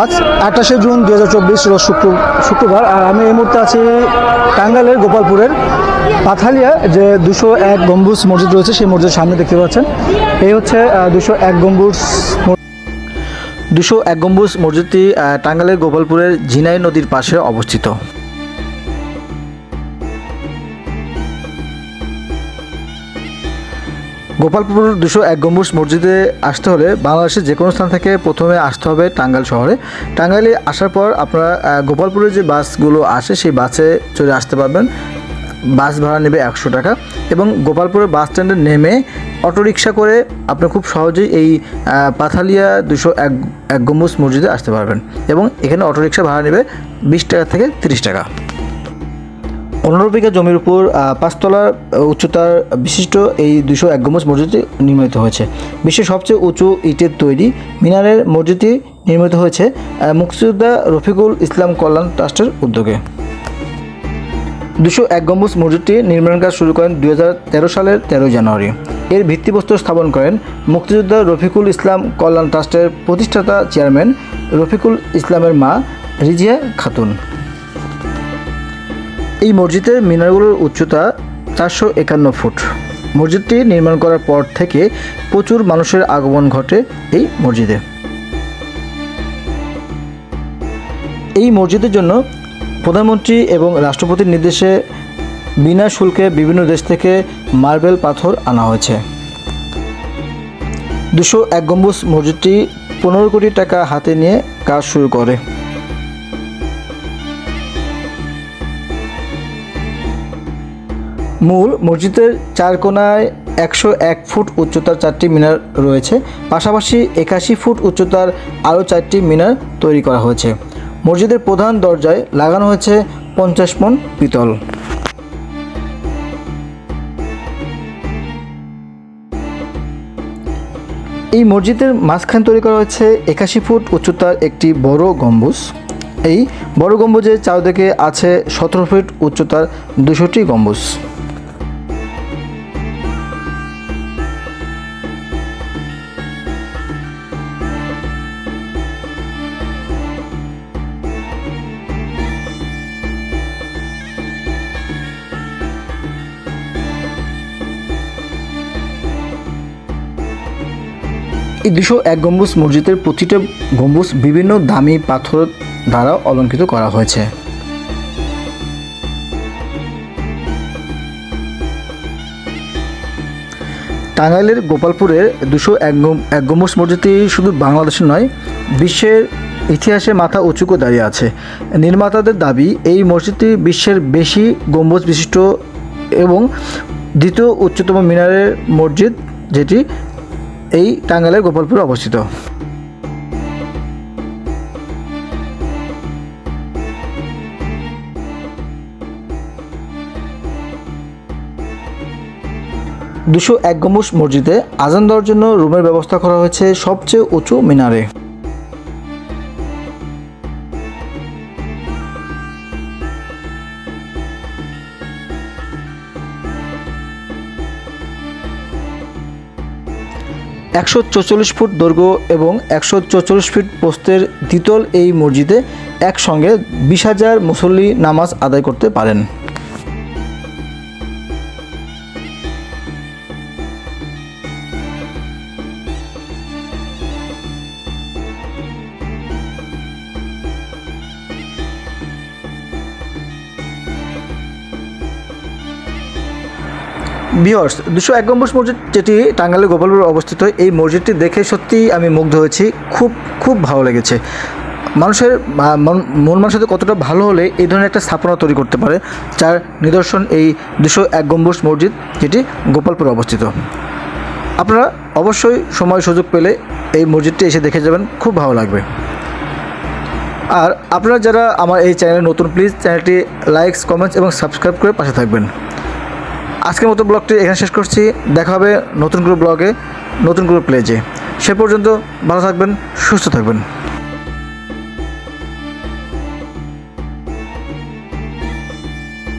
আজ আঠাশে জুন দু হাজার চব্বিশ শুক্র শুক্রবার। আর আমি এই মুহূর্তে আছি টাঙ্গালের গোপালপুরের পাথালিয়া যে দুশো এক গম্বুজ মসজিদ রয়েছে, সেই মসজিদের সামনে দেখতে পাচ্ছেন। এই হচ্ছে দুশো এক গম্বুজ দুশো এক গম্বুজ মসজিদটি টাঙ্গালের গোপালপুরের ঝিনাই নদীর পাশে অবস্থিত। গোপালপুর দুশো এক গম্বুজ মসজিদে আসতে হলে বাংলাদেশের যে কোনো স্থান থেকে প্রথমে আসতে হবে টাঙ্গাইল শহরে। টাঙ্গাইলে আসার পর আপনারা আহ, গোপালপুরে যে বাসগুলো আসে সেই বাসে চলে আসতে পারবেন। বাস ভাড়া নেবে একশো টাকা এবং গোপালপুরের বাস স্ট্যান্ডে নেমে অটোরিকশা করে আপনি খুব সহজেই এই পাথালিয়া দুশো এক এক গম্বুজ মসজিদে আসতে পারবেন এবং এখানে অটোরিকশা ভাড়া নেবে বিশ টাকা থেকে তিরিশ টাকা। পনেরো বিঘা জমির উপর আহ, পাঁচতলার উচ্চতার বিশিষ্ট এই দুশো এক গম্বুজ মসজিদটি নির্মিত হয়েছে। বিশ্বের সবচেয়ে উঁচু ইটের তৈরি মিনারের মসজিদটি নির্মিত হয়েছে মুক্তিযোদ্ধা রফিকুল ইসলাম কল্যাণ ট্রাস্টের উদ্যোগে। দুশো এক গম্বুজ মসজিদটি নির্মাণ কাজ শুরু করেন দু হাজার তেরো সালের তেরোই জানুয়ারি। এর ভিত্তিপ্রস্তর স্থাপন করেন মুক্তিযোদ্ধা রফিকুল ইসলাম কল্যাণ ট্রাস্টের প্রতিষ্ঠাতা চেয়ারম্যান রফিকুল ইসলামের মা রিজিয়া খাতুন। এই মসজিদের মিনারগুলোর উচ্চতা চারশো একান্ন ফুট। মসজিদটি নির্মাণ করার পর থেকে প্রচুর মানুষের আগমন ঘটে এই মসজিদে। এই মসজিদের জন্য প্রধানমন্ত্রী এবং রাষ্ট্রপতির নির্দেশে বিনা শুল্কে বিভিন্ন দেশ থেকে মার্বেল পাথর আনা হয়েছে। দুশো এক গম্বুজ মসজিদটি পনেরো কোটি টাকা হাতে নিয়ে কাজ শুরু করে। মূল মসজিদের চার কোনায় একশো এক ফুট উচ্চতার চারটি মিনার রয়েছে। পাশাপাশি একাশি ফুট উচ্চতার আরও চারটি মিনার তৈরি করা হয়েছে। মসজিদের প্রধান দরজায় লাগানো হয়েছে পঞ্চাশ মন পিতল। এই মসজিদের মাঝখান তৈরি করা হয়েছে একাশি ফুট উচ্চতার একটি বড় গম্বুজ। এই বড় গম্বুজের চারদিকে আছে সতেরো ফুট উচ্চতার দুশোটি গম্বুজ। এই দুশো এক গম্বুজ মসজিদের প্রতিটা গম্বুজ বিভিন্ন দামি পাথর দ্বারা অলঙ্কৃত করা হয়েছে। টাঙ্গাইলের গোপালপুরের দুশো এক গম- এক গম্বুজ মসজিদটি শুধু বাংলাদেশে নয়, বিশ্বের ইতিহাসে মাথা উঁচু করে দাঁড়িয়ে আছে। নির্মাতাদের দাবি, এই মসজিদটি বিশ্বের বেশি গম্বুজ বিশিষ্ট এবং দ্বিতীয় উচ্চতম মিনারের মসজিদ, যেটি এই টাঙ্গাইলের গোপালপুরে অবস্থিত। দুশো এক গম্বুজ মসজিদে আজান দেওয়ার জন্য রুমের ব্যবস্থা করা হয়েছে সবচেয়ে উঁচু মিনারে। একশো চৌচল্লিশ ফুট দৈর্ঘ্য এবং একশো চৌচল্লিশ ফিট পোস্তের দ্বিতল এই মসজিদে একসঙ্গে বিশ হাজার মুসল্লি নামাজ আদায় করতে পারেন। বিহর্স দুশো এক গম্বুজ মসজিদ যেটি টাঙ্গাইলের গোপালপুরে অবস্থিত, এই মসজিদটি দেখে সত্যিই আমি মুগ্ধ হয়েছি। খুব খুব ভালো লেগেছে। মানুষের মন- মন মানুষের কতটা ভালো হলে এই ধরনের একটা স্থাপনা তৈরি করতে পারে, যার নিদর্শন এই দুশো এক গম্বুজ মসজিদ যেটি গোপালপুরে অবস্থিত। আপনারা অবশ্যই সময় সুযোগ পেলে এই মসজিদটি এসে দেখে যাবেন, খুব ভালো লাগবে। আর আপনারা যারা আমার এই চ্যানেলে নতুন, প্লিজ চ্যানেলটি লাইকস, কমেন্টস এবং সাবস্ক্রাইব করে পাশে থাকবেন। আজকের মতো ব্লগটি এখানে শেষ করছি। দেখা হবে নতুন গ্রুপ ব্লগে, নতুন গ্রুপ প্লেজে সে পর্যন্ত ভালো থাকবেন, সুস্থ থাকবেন।